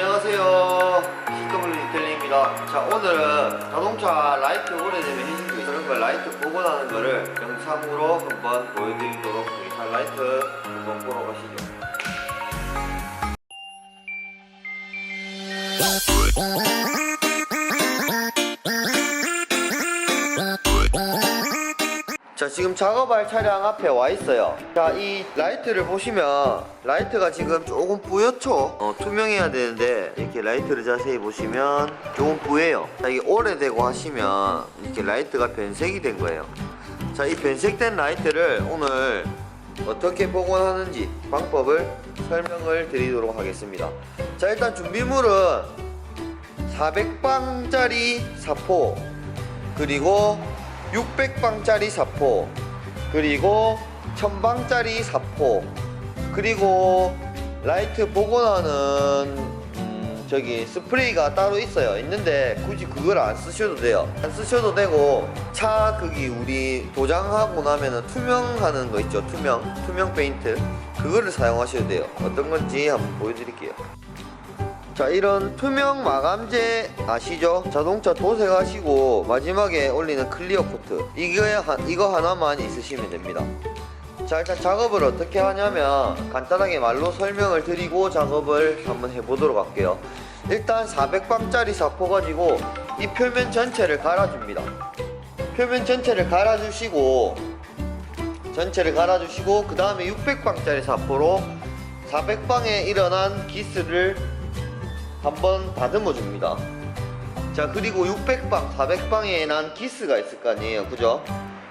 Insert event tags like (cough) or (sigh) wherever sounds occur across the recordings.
안녕하세요. CW 디텔링입니다. 자, 오늘은 자동차 라이트 오래되면 해지고 그런 걸 라이트 복원하는 거를 영상으로 한번 보여드리도록 하겠습니다. 라이트 한번 보러 가시죠. 자 지금 작업할 차량 앞에 와 있어요. 자 이 라이트를 보시면 라이트가 지금 조금 뿌옇죠? 어, 투명해야 되는데 이렇게 라이트를 자세히 보시면 조금 뿌예요. 자 이게 오래되고 하시면 이렇게 라이트가 변색이 된 거예요. 자 이 변색된 라이트를 오늘 어떻게 복원하는지 방법을 설명을 드리도록 하겠습니다. 자 일단 준비물은 400방짜리 사포 그리고 600방짜리 사포 그리고 1000방짜리 사포 그리고 라이트 복원하는 음, 저기 스프레이가 따로 있어요. 있는데 굳이 그걸 안 쓰셔도 돼요. 안 쓰셔도 되고 차 거기 우리 도장하고 나면은 투명하는 거 있죠? 투명? 투명 페인트? 그거를 사용하셔도 돼요. 어떤 건지 한번 보여드릴게요 자 이런 투명 마감재 아시죠? 자동차 도색하시고 마지막에 올리는 클리어 코트. 이거, 이거 하나만 있으시면 됩니다. 자 일단 작업을 어떻게 하냐면 간단하게 말로 설명을 드리고 작업을 한번 해보도록 할게요. 일단 400방짜리 사포 가지고 이 표면 전체를 갈아줍니다. 표면 전체를 갈아주시고 전체를 갈아주시고 그 다음에 600방짜리 사포로 400방에 일어난 기스를 한번 다듬어 줍니다. 자, 그리고 600방, 400방에 난 기스가 있을 거 아니에요. 그죠?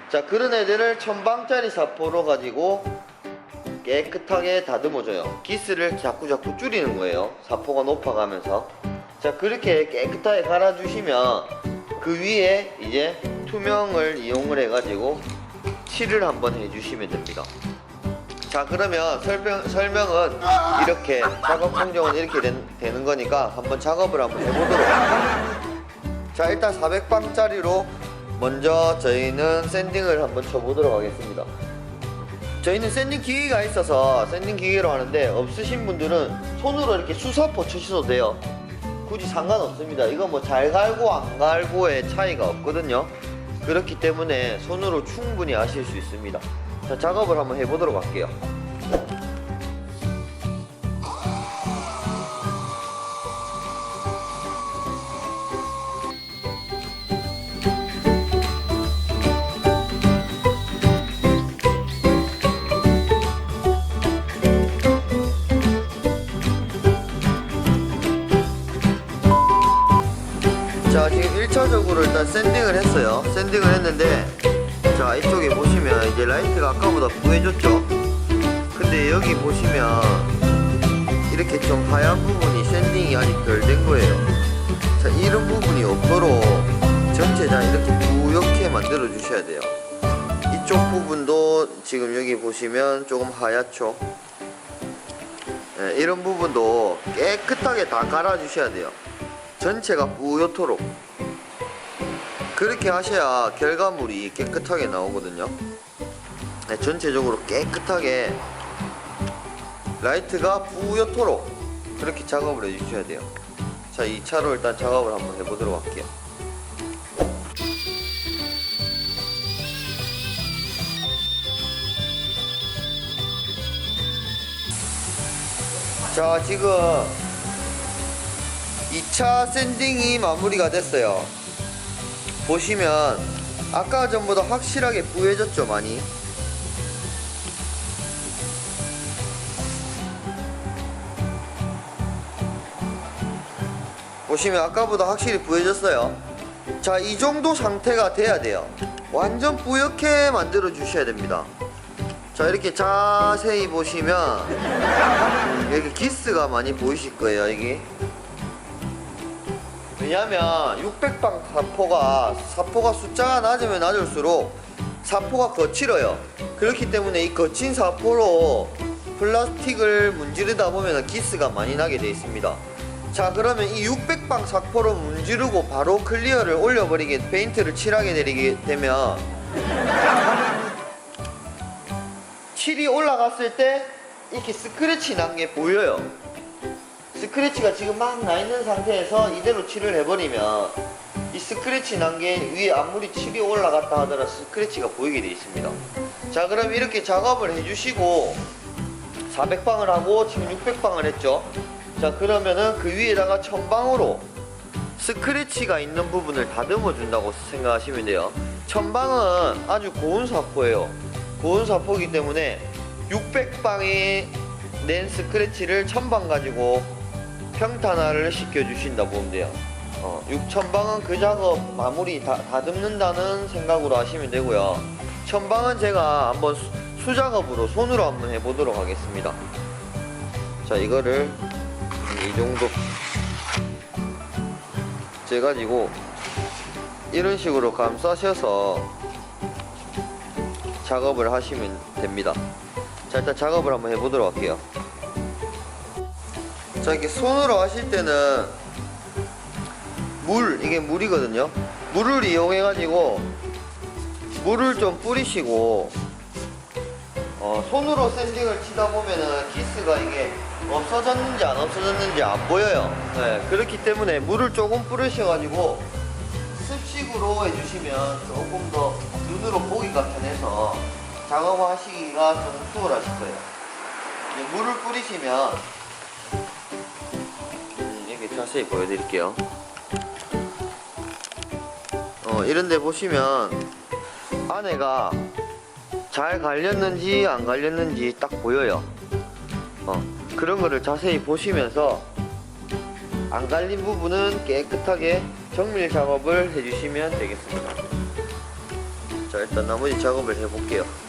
자, 그런 애들을 1000방짜리 사포로 가지고 깨끗하게 다듬어 줘요. 기스를 자꾸 자꾸 줄이는 거예요. 사포가 높아가면서. 자, 그렇게 깨끗하게 갈아 주시면 그 위에 이제 투명을 이용을 해 가지고 칠을 한번 해 주시면 됩니다. 자 그러면 설명, 설명은 이렇게 작업 공정은 이렇게 된- 되는 거니까 한번 작업을 한번 해보도록 자 일단 400방짜리로 먼저 저희는 샌딩을 한번 쳐보도록 하겠습니다. 저희는 샌딩 기계가 있어서 샌딩 기계로 하는데 없으신 분들은 손으로 이렇게 수사포 치셔도 돼요. 굳이 상관없습니다. 이거 뭐 잘 갈고 안 갈고의 차이가 없거든요. 그렇기 때문에 손으로 충분히 하실 수 있습니다 자 작업을 한번 해보도록 할게요 전체 다 이렇게 부옇게 만들어 주셔야 돼요. 이쪽 부분도 지금 여기 보시면 조금 하얗죠? 네, 이런 부분도 깨끗하게 다 갈아 주셔야 돼요. 전체가 뿌옇도록. 그렇게 하셔야 결과물이 깨끗하게 나오거든요. 네, 전체적으로 깨끗하게 라이트가 뿌옇도록 그렇게 작업을 해주셔야 돼요. 자 2차로 일단 작업을 한번 해보도록 할게요 자 지금 2차 샌딩이 마무리가 됐어요. 보시면 아까 전보다 확실하게 뿌얘졌죠 많이? 보시면 아까보다 확실히 뿌얘졌어요. 자 이 정도 상태가 돼야 돼요. 완전 뿌옇게 만들어 주셔야 됩니다. 자 이렇게 자세히 보시면 여기 기스가 많이 보이실 거예요 여기. 왜냐면 600방 사포가 사포가 숫자가 낮으면 낮을수록 사포가 거칠어요. 그렇기 때문에 이 거친 사포로 플라스틱을 문지르다 보면 기스가 많이 나게 되어 있습니다. 자 그러면 이 600방 사포로 문지르고 바로 클리어를 올려버리게 페인트를 칠하게 되게 되면 칠이 올라갔을 때 이렇게 스크래치 난 게 보여요 스크래치가 지금 막 나 있는 상태에서 이대로 칠을 해버리면 이 스크래치 난 게 위에 아무리 칠이 올라갔다 하더라도 스크래치가 보이게 돼 있습니다. 자 그럼 이렇게 작업을 해주시고 400방을 하고 지금 600방을 했죠. 자 그러면은 그 위에다가 천방으로 스크래치가 있는 부분을 다듬어 준다고 생각하시면 돼요. 천방은 아주 고운 사포예요. 고운 사포이기 때문에 600방이 낸 스크래치를 천방 가지고 평탄화를 시켜 주신다 보면 돼요. 어, 6천방은 그 작업 마무리 다, 다듬는다는 생각으로 하시면 되고요. 천방은 제가 한번 수, 수작업으로 손으로 한번 해보도록 하겠습니다. 자 이거를 이 정도 재가지고 이런 식으로 감싸셔서 작업을 하시면 됩니다. 자 일단 작업을 한번 해보도록 할게요. 자 이렇게 손으로 하실 때는 물 이게 물이거든요. 물을 이용해 가지고 물을 좀 뿌리시고 어, 손으로 샌딩을 치다 보면은 기스가 이게 없어졌는지 안 없어졌는지 안 보여요. 네, 그렇기 때문에 물을 조금 뿌리셔가지고 습식으로 해주시면 조금 더 눈으로 보기가 편해서 작업하시기가 좀 수월하실 거예요. 물을 뿌리시면 음, 이렇게 자세히 보여드릴게요. 어, 이런데 보시면 안에가 잘 갈렸는지 안 갈렸는지 딱 보여요. 어, 그런 거를 자세히 보시면서 안 갈린 부분은 깨끗하게 정밀 작업을 해주시면 되겠습니다. 자, 일단 나머지 작업을 해볼게요.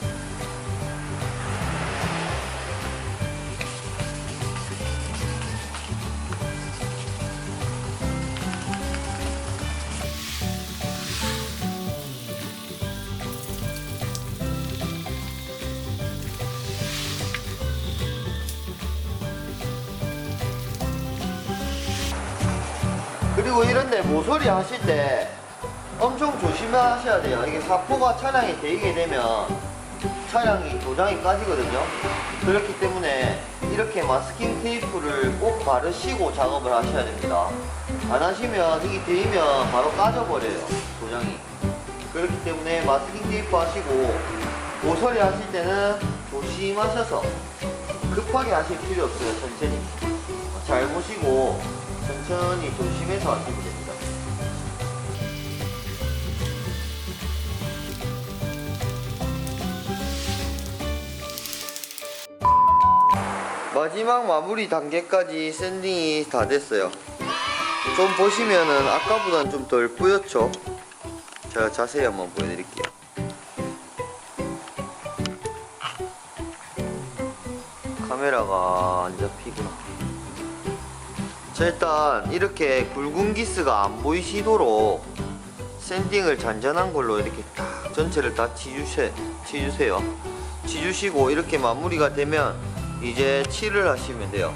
그리고 이런데 모서리 하실 때 엄청 조심하셔야 돼요. 이게 사포가 차량에 대이게 되면 차량이 도장이 까지거든요. 그렇기 때문에 이렇게 마스킹 테이프를 꼭 바르시고 작업을 하셔야 됩니다. 안 하시면 이게 대이면 바로 까져버려요. 도장이. 그렇기 때문에 마스킹 테이프 하시고 모서리 하실 때는 조심하셔서 급하게 하실 필요 없어요. 천천히. 잘 보시고 천천히 조심해서 하시면 됩니다. 마지막 마무리 단계까지 샌딩이 다 됐어요. 좀 보시면은 아까보다는 좀덜 뿌옇죠? 제가 자세히 한번 보여드릴게요. 카메라가 안 잡히구나. 자 일단 이렇게 굵은 기스가 안 보이시도록 샌딩을 잔잔한 걸로 이렇게 딱 전체를 다 치주세, 치주세요. 치주시고 이렇게 마무리가 되면 이제 칠을 하시면 돼요.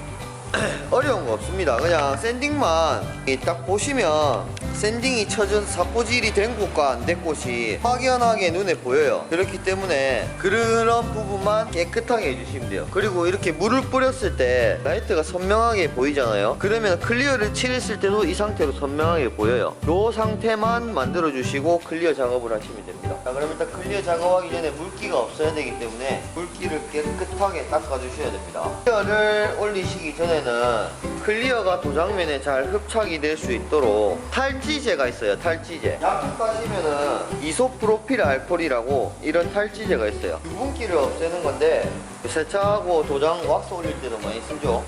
(clears throat) 어려운 거 없습니다. 그냥 샌딩만 이딱 보시면 샌딩이 쳐진 사포질이 된 곳과 안 된 곳이 확연하게 눈에 보여요. 그렇기 때문에 그런 부분만 깨끗하게 해주시면 돼요. 그리고 이렇게 물을 뿌렸을 때 라이트가 선명하게 보이잖아요. 그러면 클리어를 칠했을 때도 이 상태로 선명하게 보여요. 이 상태만 만들어 주시고 클리어 작업을 하시면 됩니다. 자 그럼 일단 클리어 작업하기 전에 물기가 없어야 되기 때문에 물기를 깨끗하게 닦아 주셔야 됩니다. 클리어를 올리시기 전에는 클리어가 도장면에 잘 흡착이 될 수 있도록 탈 지제가 있어요 탈지제. 약국 가시면은 이소프로필 알코올이라고 이런 탈지제가 있어요. 유분기를 없애는 건데 세차하고 도장 왁스 올릴 때도 많이 쓰죠.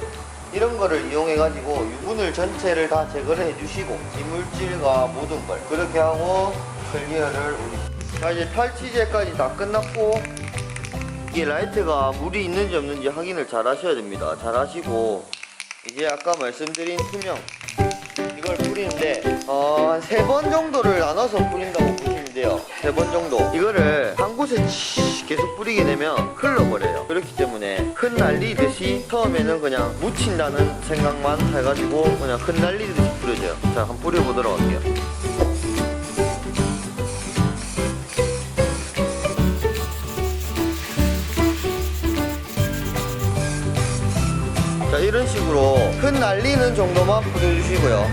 이런 거를 이용해 가지고 유분을 전체를 다 제거를 해주시고 이물질과 모든 걸 그렇게 하고 클리어를 자 이제 탈지제까지 다 끝났고 이게 라이트가 물이 있는지 없는지 확인을 잘 하셔야 됩니다. 잘 하시고 이제 아까 말씀드린 투명 이걸 뿌리는데 어, 한세번 정도를 나눠서 뿌린다고 보시면 돼요. 세 번 정도. 이거를 한 곳에 치- 계속 뿌리게 되면 흘러버려요. 그렇기 때문에 흩날리듯이 처음에는 그냥 묻힌다는 생각만 해가지고 그냥 흩날리듯이 뿌려줘요. 자 한번 뿌려보도록 할게요. 자자 이런 식으로 흩날리는 정도만 뿌려주시고요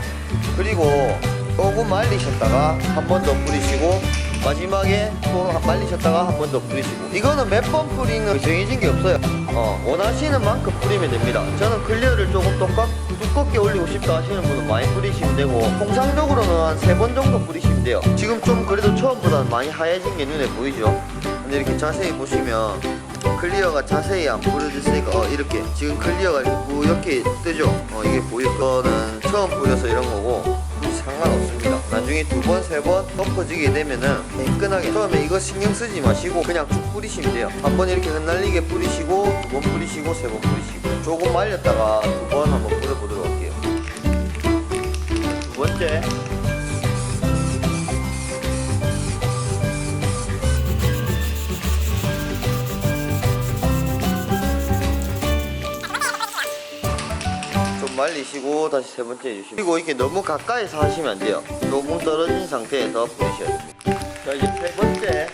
그리고 조금 말리셨다가 한 번 더 뿌리시고 마지막에 또 말리셨다가 한 번 더 뿌리시고. 이거는 몇 번 뿌리는 정해진 게 없어요. 어, 원하시는 만큼 뿌리면 됩니다. 저는 클리어를 조금 똑같, 두껍게 올리고 싶다 하시는 분은 많이 뿌리시면 되고 통상적으로는 한 세 번 정도 뿌리시면 돼요. 지금 좀 그래도 처음보다는 많이 하얘진 게 눈에 보이죠? 근데 이렇게 자세히 보시면 클리어가 자세히 안 뿌려졌으니까 어, 이렇게. 지금 클리어가 이렇게 뜨죠? 어, 이게 보일 거는 처음 뿌려서 이런 거고 상관없습니다. 나중에 두 번 세 번 덮어지게 되면은 매끈하게. 처음에 이거 신경 쓰지 마시고 그냥 쭉 뿌리시면 돼요. 한 번 이렇게 흩날리게 뿌리시고 두 번 뿌리시고 세 번 뿌리시고. 조금 말렸다가 두 번 한번 뿌려보도록 할게요. 두 번째 좀 말리시고 다시 세 번째 해주시고 그리고 이게 너무 가까이서 하시면 안 돼요. 조금 떨어진 상태에서 뿌리셔야 됩니다 자 이제 세 번째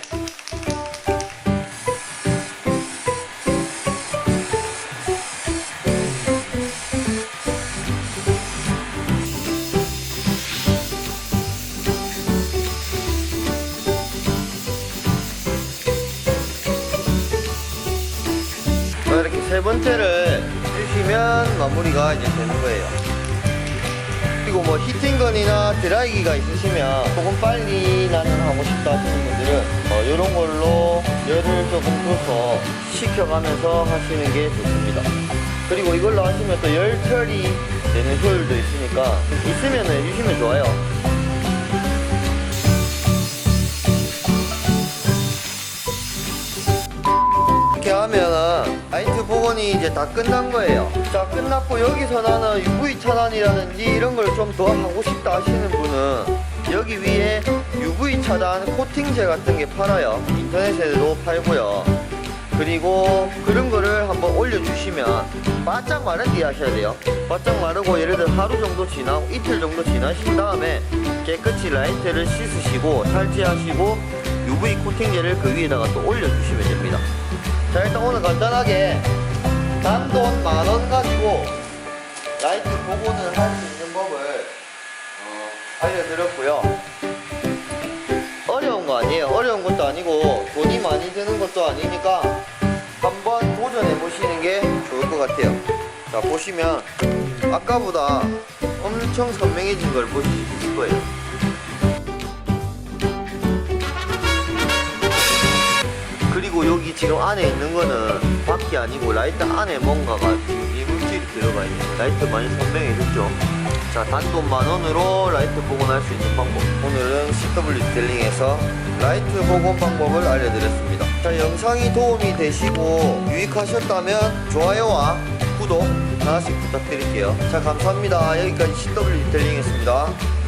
마무리가 이제 되는 거예요. 그리고 뭐 히팅건이나 드라이기가 있으시면 조금 빨리 나는 하고 싶다 하시는 분들은 어, 이런 걸로 열을 조금 줘서 식혀가면서 하시는 게 좋습니다. 그리고 이걸로 하시면 또 열 처리 되는 효율도 있으니까 있으면 해주시면 좋아요. 이렇게 하면 복원이 이제 다 끝난 거예요. 자, 끝났고 여기서 나는 UV 차단이라든지 이런 걸 좀 더 하고 싶다 하시는 분은 여기 위에 UV 차단 코팅제 같은 게 팔아요. 인터넷에도 팔고요. 그리고 그런 거를 한번 올려주시면 바짝 마르게 하셔야 돼요. 바짝 마르고 예를 들어 하루 정도 지나고 이틀 정도 지나신 다음에 깨끗이 라이트를 씻으시고 탈취하시고 UV 코팅제를 그 위에다가 또 올려주시면 됩니다. 자 일단 오늘 간단하게 단돈 만 원 가지고 라이트 복원을 할 수 있는 법을 어, 알려드렸고요. 어려운 거 아니에요. 어려운 것도 아니고 돈이 많이 드는 것도 아니니까 한번 도전해 보시는 게 좋을 것 같아요. 자 보시면 아까보다 엄청 선명해진 걸 보실 수 있을 거예요. 그리고 여기 지금 안에 있는 거는 밖이 아니고 라이트 안에 뭔가가 지금 이물질이 들어가 있는. 라이트 많이 선명해졌죠? 자, 단돈 만 원으로 라이트 복원할 수 있는 방법. 오늘은 CW 디텔링에서 라이트 복원 방법을 알려드렸습니다. 자, 영상이 도움이 되시고 유익하셨다면 좋아요와 구독 하나씩 부탁드릴게요. 자, 감사합니다. 여기까지 CW 디텔링이었습니다.